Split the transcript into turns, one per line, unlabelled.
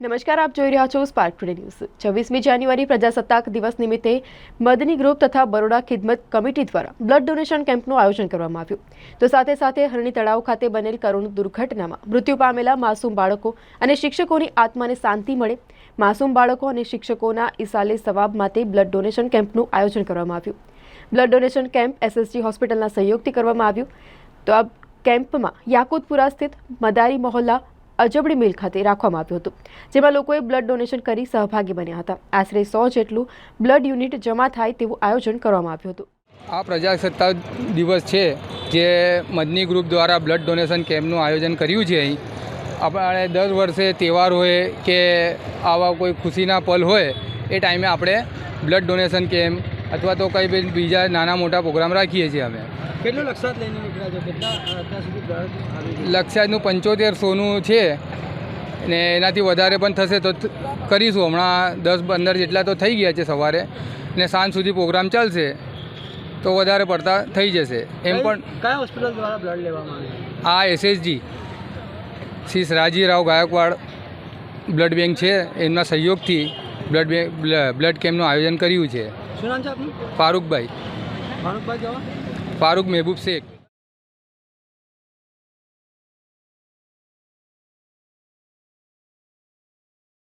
નમસ્કાર, આપ જોઈ રહ્યા છો સ્પાર્ક ટુડે ન્યૂઝ છવ્વીસમી જાન્યુઆરી પ્રજાસત્તાક દિવસ નિમિત્તે મદની ગ્રુપ તથા બરોડા ખિદમત કમિટી દ્વારા બ્લડ ડોનેશન કેમ્પનું આયોજન કરવામાં આવ્યું. તો સાથે સાથે હરણી તળાવ ખાતે બનેલ કરુણ દુર્ઘટનામાં મૃત્યુ પામેલા માસૂમ બાળકો અને શિક્ષકોની આત્માને શાંતિ મળે. માસૂમ બાળકો અને શિક્ષકોના ઇસાલે સવાબ માટે બ્લડ ડોનેશન કેમ્પનું આયોજન કરવામાં આવ્યું. બ્લડ ડોનેશન કેમ્પ એસએસજી હોસ્પિટલના સહયોગથી કરવામાં આવ્યું. તો આ કેમ્પમાં યાકુતપુરા સ્થિત મદારી મહોલ્લા અજબડી મિલ ખાતે રાખવામાં આવ્યું હતું, જેમાં લોકોએ બ્લડ ડોનેશન કરી સહભાગી બન્યા હતા. આશરે સો જેટલું બ્લડ યુનિટ જમા થાય તેવું આયોજન કરવામાં આવ્યું હતું.
આ પ્રજાસત્તાક દિવસ છે જે મદની ગ્રુપ દ્વારા બ્લડ ડોનેશન કેમ્પનું આયોજન કર્યું છે અહીં. આપણે દર વર્ષે તહેવાર હોય કે આવા કોઈ ખુશીના પલ હોય, એ ટાઈમે આપણે બ્લડ ડોનેશન કેમ્પ અથવા તો કંઈ બીજા નાના મોટા પ્રોગ્રામ રાખીએ છીએ અમે.
કેટલું લક્ષાત લઈને નીકળ્યા છો? કેટલા અત્યાર સુધી?
લક્ષાતનું પંચોતેર સોનું છે ને એનાથી વધારે પણ થશે તો કરીશું. હમણાં દસ પંદર જેટલા તો થઈ ગયા છે સવારે ને સાંજ સુધી પ્રોગ્રામ ચાલશે તો વધારે પડતા થઈ જશે. એમ પણ
કયા હોસ્પિટલ દ્વારા બ્લડ લેવામાં આવે
આ SSG. Shri Sayajirao Gaekwad blood bank છે. એમના સહયોગથી બ્લડ બેંક બ્લડ કેમ્પનું આયોજન કર્યું છે.
શું નામ છે આપનું?
ફારૂકભાઈ.
ફારૂકભાઈ જવા?
ફારૂક મહેબૂબ શેખ